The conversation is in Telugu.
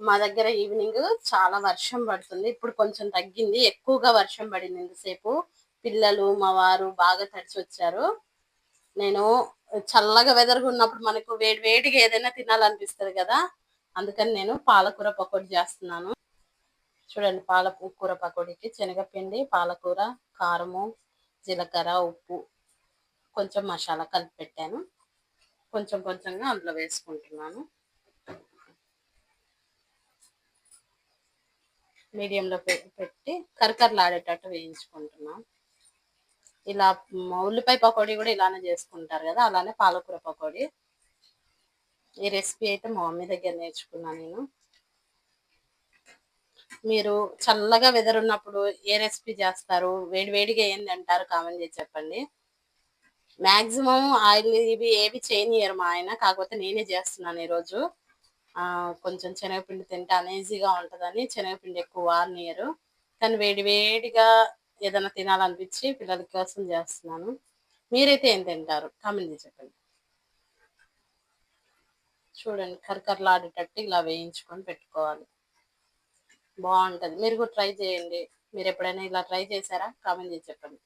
మా దగ్గర ఈవినింగ్ చాలా వర్షం పడుతుంది. ఇప్పుడు కొంచెం తగ్గింది. ఎక్కువగా వర్షం పడింది ఇంతసేపు. పిల్లలు మా వారు బాగా తడిచి వచ్చారు. నేను చల్లగా వెదర్గా ఉన్నప్పుడు మనకు వేడి వేడిగా ఏదైనా తినాలనిపిస్తుంది కదా. అందుకని నేను పాలకూర పకోడీ చేస్తున్నాను. చూడండి పాలకూర పకోడీకి శనగపిండి పాలకూర కారము జీలకర్ర ఉప్పు కొంచెం మసాలా కలిపి పెట్టాను. కొంచెం కొంచెంగా అందులో వేసుకుంటున్నాను. మీడియంలో పెట్టి కరకరలాడేటట్టు వేయించుకుంటున్నాం. ఇలా ఉల్లిపాయ పకోడీ కూడా ఇలానే చేసుకుంటారు కదా అలానే పాలకూర పకోడీ. ఈ రెసిపీ అయితే మా మమ్మీ దగ్గర నేర్చుకున్నాను నేను. మీరు చల్లగా వెదర్ ఉన్నప్పుడు ఏ రెసిపీ చేస్తారు? వేడి వేడిగా ఏంది అంటారు? కామెంట్ చేసి చెప్పండి. మ్యాక్సిమం ఆయిల్ ఇవి ఏవి చేయనియరు మా ఆయన కాకపోతే నేనే చేస్తున్నాను ఈరోజు. కొంచెం శనగపిండి తింటే అనేజీగా ఉంటుందని శనగపిండి ఎక్కువ వారనియరు కానీ వేడి వేడిగా ఏదైనా తినాలనిపించి పిల్లల కోసం చేస్తున్నాను. మీరైతే ఏం తింటారు? కామెంట్ చెప్పండి. చూడండి కరకరలాడేటట్టు ఇలా వేయించుకొని పెట్టుకోవాలి. బాగుంటుంది. మీరు కూడా ట్రై చేయండి. మీరు ఎప్పుడైనా ఇలా ట్రై చేశారా? కామెంట్ చేసి చెప్పండి.